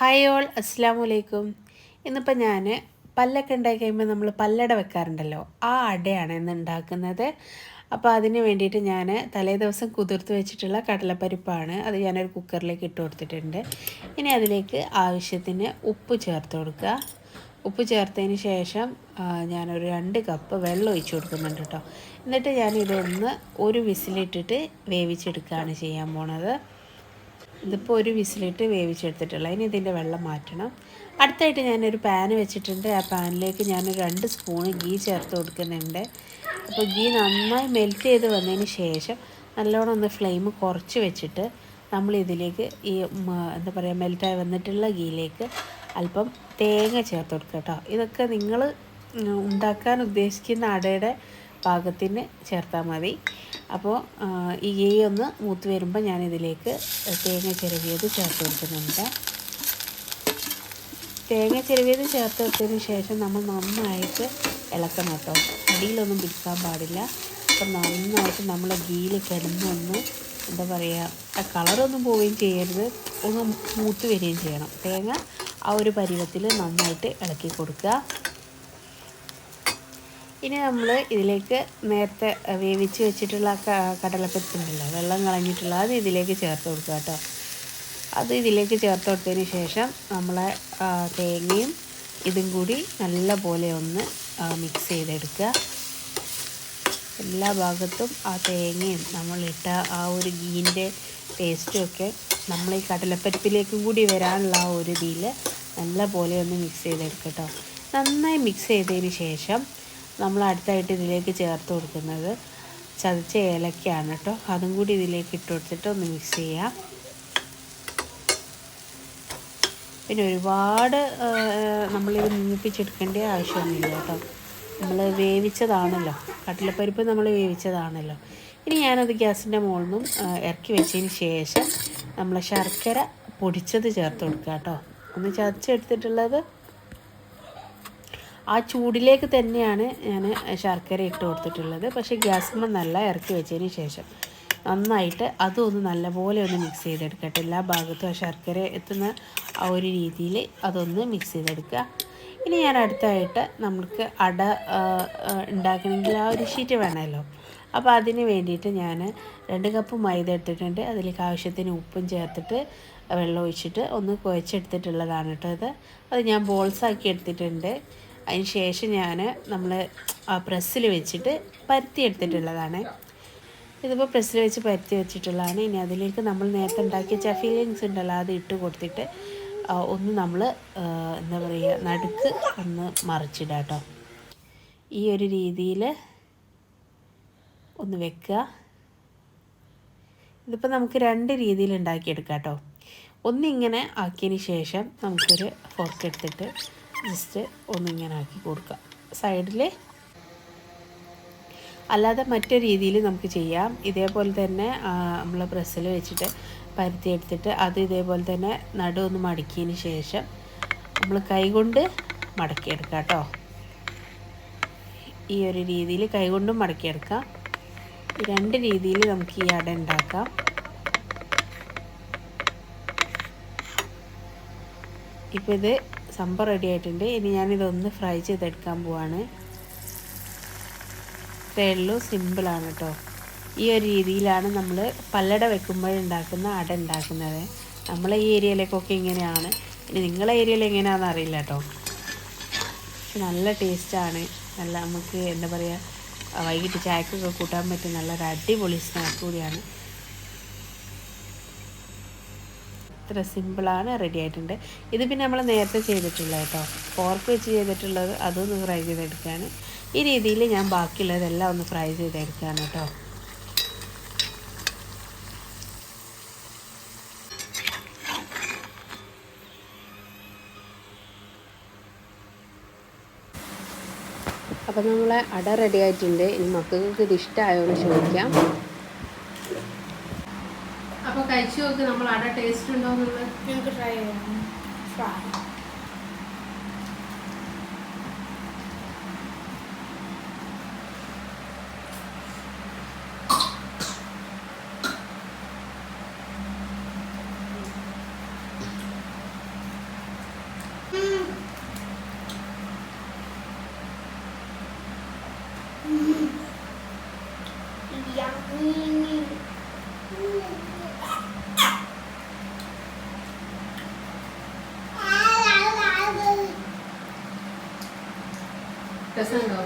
Hi all അസ്സാം വലൈക്കും ഇന്നിപ്പോൾ ഞാൻ പല്ലൊക്കെ ഉണ്ടാക്കി കഴിയുമ്പോൾ നമ്മൾ പല്ലട വെക്കാറുണ്ടല്ലോ. ആ അടയാണ് ഇന്ന് ഉണ്ടാക്കുന്നത്. അപ്പോൾ അതിന് വേണ്ടിയിട്ട് ഞാൻ തലേ ദിവസം കുതിർത്ത് വെച്ചിട്ടുള്ള കടലപ്പരിപ്പാണ്. അത് ഞാനൊരു കുക്കറിലേക്ക് ഇട്ട് കൊടുത്തിട്ടുണ്ട്. ഇനി അതിലേക്ക് ആവശ്യത്തിന് ഉപ്പ് ചേർത്ത് കൊടുക്കുക. ഉപ്പ് ചേർത്തതിന് ശേഷം ഞാനൊരു രണ്ട് കപ്പ് വെള്ളം ഒഴിച്ച് കൊടുക്കുന്നുണ്ട് കേട്ടോ. എന്നിട്ട് ഞാനിതൊന്ന് ഒരു വിസിലിട്ടിട്ട് വേവിച്ചെടുക്കുകയാണ് ചെയ്യാൻ പോണത്. ഇതിപ്പോൾ ഒരു വിസിലിട്ട് വേവിച്ചെടുത്തിട്ടുള്ള. ഇനി ഇതിന്റെ വെള്ളം മാറ്റണം. അടുത്തായിട്ട് ഞാനൊരു പാൻ വെച്ചിട്ടുണ്ട്. ആ പാനിലേക്ക് ഞാൻ രണ്ട് സ്പൂൺ ഗീ ചേർത്ത് കൊടുക്കുന്നുണ്ട്. അപ്പോൾ ഗീ നന്നായി മെൽറ്റ് ചെയ്ത് വന്നതിന് ശേഷം നല്ലോണം ഒന്ന് ഫ്ലെയിം കുറച്ച് വെച്ചിട്ട് നമ്മൾ ഇതിലേക്ക് ഈ എന്താ പറയുക മെൽറ്റായി വന്നിട്ടുള്ള ഗീയിലേക്ക് അല്പം തേങ്ങ ചേർത്ത് കൊടുക്കുക കേട്ടോ. ഇതൊക്കെ നിങ്ങൾ ഉണ്ടാക്കാൻ ഉദ്ദേശിക്കുന്ന അടയുടെ പാകത്തിന് ചേർത്താൽ മതി. അപ്പോൾ ഈ ഗീ ഒന്ന് മൂത്ത് വരുമ്പോൾ ഞാനിതിലേക്ക് തേങ്ങ ചിരവിയത് ചേർത്ത് കൊടുക്കുന്നുണ്ട്. തേങ്ങ ചിരവിയത് ചേർത്ത് വെച്ചതിന് ശേഷം നമ്മൾ നന്നായിട്ട് ഇളക്കണം കേട്ടോ. അടിയിലൊന്നും പിടിക്കാൻ പാടില്ല. അപ്പം നന്നായിട്ട് നമ്മൾ ഗീയിൽ കിടന്നൊന്ന് എന്താ പറയുക കളറൊന്നും പോവുകയും ചെയ്യരുത്. ഒന്ന് മൂത്ത് വരികയും ചെയ്യണം. തേങ്ങ ആ ഒരു പരുവത്തിൽ നന്നായിട്ട് ഇളക്കി കൊടുക്കുക. ഇനി നമ്മൾ ഇതിലേക്ക് നേരത്തെ വേവിച്ച് വെച്ചിട്ടുള്ള കടലപ്പരിപ്പുണ്ടല്ലോ വെള്ളം കളഞ്ഞിട്ടുള്ള അത് ഇതിലേക്ക് ചേർത്ത് കൊടുക്കുക കേട്ടോ. അത് ഇതിലേക്ക് ചേർത്ത് കൊടുത്തതിന് ശേഷം നമ്മളെ തേങ്ങയും ഇതും കൂടി നല്ല പോലെ ഒന്ന് മിക്സ് ചെയ്തെടുക്കുക. എല്ലാ ഭാഗത്തും ആ തേങ്ങയും നമ്മളിട്ട ആ ഒരു ഗീന്റെ ടേസ്റ്റും ഒക്കെ നമ്മൾ ഈ കടലപ്പരിപ്പിലേക്കും കൂടി വരാനുള്ള ആ ഒരു ഇതിൽ നല്ല പോലെ ഒന്ന് മിക്സ് ചെയ്തെടുക്കുക കേട്ടോ. നന്നായി മിക്സ് ചെയ്തതിന് ശേഷം നമ്മൾ അടുത്തായിട്ട് ഇതിലേക്ക് ചേർത്ത് കൊടുക്കുന്നത് ചതച്ച ഏലക്കയാണ് കേട്ടോ. അതും കൂടി ഇതിലേക്ക് ഇട്ട് കൊടുത്തിട്ട് ഒന്ന് മിക്സ് ചെയ്യാം. പിന്നെ ഒരുപാട് നമ്മളിത് മുങ്ങിപ്പിച്ചെടുക്കേണ്ട ആവശ്യമൊന്നുമില്ല കേട്ടോ. നമ്മൾ വേവിച്ചതാണല്ലോ. കട്ടിലപ്പരിപ്പ് നമ്മൾ വേവിച്ചതാണല്ലോ. ഇനി ഞാനത് ഗ്യാസിന്റെ മുകളിൽ നിന്നും ഇറക്കി വെച്ചതിന് ശേഷം നമ്മൾ ശർക്കര പൊടിച്ചത് ചേർത്ത് കൊടുക്കുക കേട്ടോ. ഒന്ന് ചതച്ചെടുത്തിട്ടുള്ളത് ആ ചൂടിലേക്ക് തന്നെയാണ് ഞാൻ ശർക്കര ഇട്ട് കൊടുത്തിട്ടുള്ളത്. പക്ഷേ ഗ്യാസിൽ നല്ല ഇറക്കി വെച്ചതിന് ശേഷം നന്നായിട്ട് അതും ഒന്ന് നല്ലപോലെ ഒന്ന് മിക്സ് ചെയ്തെടുക്കട്ടെ എല്ലാ ഭാഗത്തും ആ ശർക്കര എത്തുന്ന ആ ഒരു രീതിയിൽ അതൊന്ന് മിക്സ് ചെയ്തെടുക്കുക. ഇനി ഞാൻ അടുത്തായിട്ട് നമുക്ക് അട ഉണ്ടാക്കണമെങ്കിൽ ആ ഒരു ഷീറ്റ് വേണമല്ലോ. അപ്പോൾ അതിന് വേണ്ടിയിട്ട് ഞാൻ രണ്ട് കപ്പ് മൈദ എടുത്തിട്ടുണ്ട്. അതിലേക്ക് ആവശ്യത്തിന് ഉപ്പും ചേർത്തിട്ട് വെള്ളം ഒഴിച്ചിട്ട് ഒന്ന് കുഴച്ചെടുത്തിട്ടുള്ളതാണ് കേട്ടോ അത് അത് ഞാൻ ബോൾസാക്കി എടുത്തിട്ടുണ്ട്. അതിന് ശേഷം ഞാൻ നമ്മൾ പ്രസ്സിൽ വെച്ചിട്ട് പരത്തി എടുത്തിട്ടുള്ളതാണ്. ഇതിപ്പോൾ പ്രസ്സിൽ വെച്ച് പരത്തി വെച്ചിട്ടുള്ളതാണ്. ഇനി അതിലേക്ക് നമ്മൾ നേരത്തെ ഉണ്ടാക്കിയ ചഫീലിങ്സ് ഉണ്ടല്ലോ അത് ഇട്ട് കൊടുത്തിട്ട് ഒന്ന് നമ്മൾ എന്താ പറയുക നടുക്ക് ഒന്ന് മറിച്ചിടുക കേട്ടോ ഈ ഒരു രീതിയിൽ ഒന്ന് വെക്കുക. ഇതിപ്പോൾ നമുക്ക് രണ്ട് രീതിയിൽ ഉണ്ടാക്കിയെടുക്കാം കേട്ടോ ഒന്നിങ്ങനെ ആക്കിയതിന് ശേഷം നമുക്കൊരു ഫോർക്ക് എടുത്തിട്ട് ജസ്റ്റ് ഒന്നിങ്ങനെ ആക്കി കൊടുക്കുക. സൈഡിൽ അല്ലാതെ മറ്റൊരു രീതിയിൽ നമുക്ക് ചെയ്യാം. ഇതേപോലെ തന്നെ നമ്മൾ പ്രസ്സിൽ വെച്ചിട്ട് പരുത്തി എടുത്തിട്ട് അത് ഇതേപോലെ തന്നെ നടു ഒന്ന് മടക്കിയതിന് ശേഷം നമ്മൾ കൈകൊണ്ട് മടക്കിയെടുക്കാം കേട്ടോ. ഈ ഒരു രീതിയിൽ കൈകൊണ്ടും മടക്കിയെടുക്കാം. രണ്ട് രീതിയിൽ നമുക്ക് ഈ അട ഉണ്ടാക്കാം. ഇപ്പോൾ ഇത് സംഭവം റെഡി ആയിട്ടുണ്ട്. ഇനി ഞാനിതൊന്ന് ഫ്രൈ ചെയ്തെടുക്കാൻ പോവാണ്. ഇത്രയേ ഉള്ളൂ. സിമ്പിളാണ് കേട്ടോ ഈ ഒരു രീതിയിലാണ് നമ്മൾ പല്ലട വെക്കുമ്പോഴുണ്ടാക്കുന്ന അട ഉണ്ടാക്കുന്നത്. നമ്മളെ ഈ ഏരിയയിലേക്കൊക്കെ ഇങ്ങനെയാണ്. ഇനി നിങ്ങളെ ഏരിയയിൽ എങ്ങനെയാണെന്ന് അറിയില്ല കേട്ടോ നല്ല ടേസ്റ്റാണ് നല്ല നമുക്ക് എന്താ പറയുക വൈകിട്ട് ചായക്കൊക്കെ കൂട്ടാൻ പറ്റിയ നല്ലൊരു അടിപൊളി സ്നാക്ക് കൂടിയാണ്. ഇത്ര സിമ്പിളാണ് റെഡി ആയിട്ടുണ്ട്. ഇത് പിന്നെ നമ്മൾ നേരത്തെ ചെയ്തിട്ടുള്ള കേട്ടോ. ഫോർക്ക് വെച്ച് ചെയ്തിട്ടുള്ളത് അതൊന്ന് ഫ്രൈ ചെയ്തെടുക്കുകയാണ് ഈ രീതിയിൽ ഞാൻ ബാക്കിയുള്ളതെല്ലാം ഒന്ന് ഫ്രൈ ചെയ്തെടുക്കുകയാണ് കേട്ടോ. അപ്പം നമ്മളെ അട റെഡി ആയിട്ടുണ്ട്. ഇനി മക്കൾക്ക് ഇത് ഇഷ്ടമായോ എന്ന് ചോദിക്കാം. കഴിച്ചു നോക്ക് നമ്മൾ അട ടേസ്റ്റ് ഉണ്ടോ എന്നുള്ളത്. നമുക്ക് ട്രൈ ചെയ്യാം. Mm. Mm. Mm. Yummy. രസമുണ്ടോ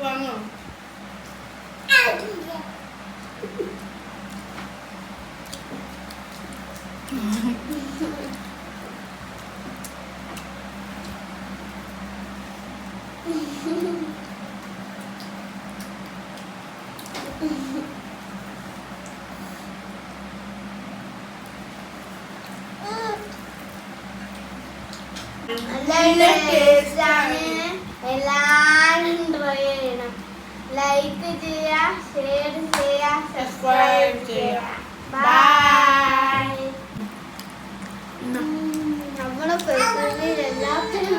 നല്ല ടേസ്റ്റ് ട്രൈ ചെയ്യണം. ലൈക്ക് ചെയ്യുക ഷെയർ ചെയ്യുക സബ്സ്ക്രൈബ് ചെയ്യുക. ബൈ നമ്മുടെ ഫെസ്റ്റിവലിൽ എല്ലാത്തിനും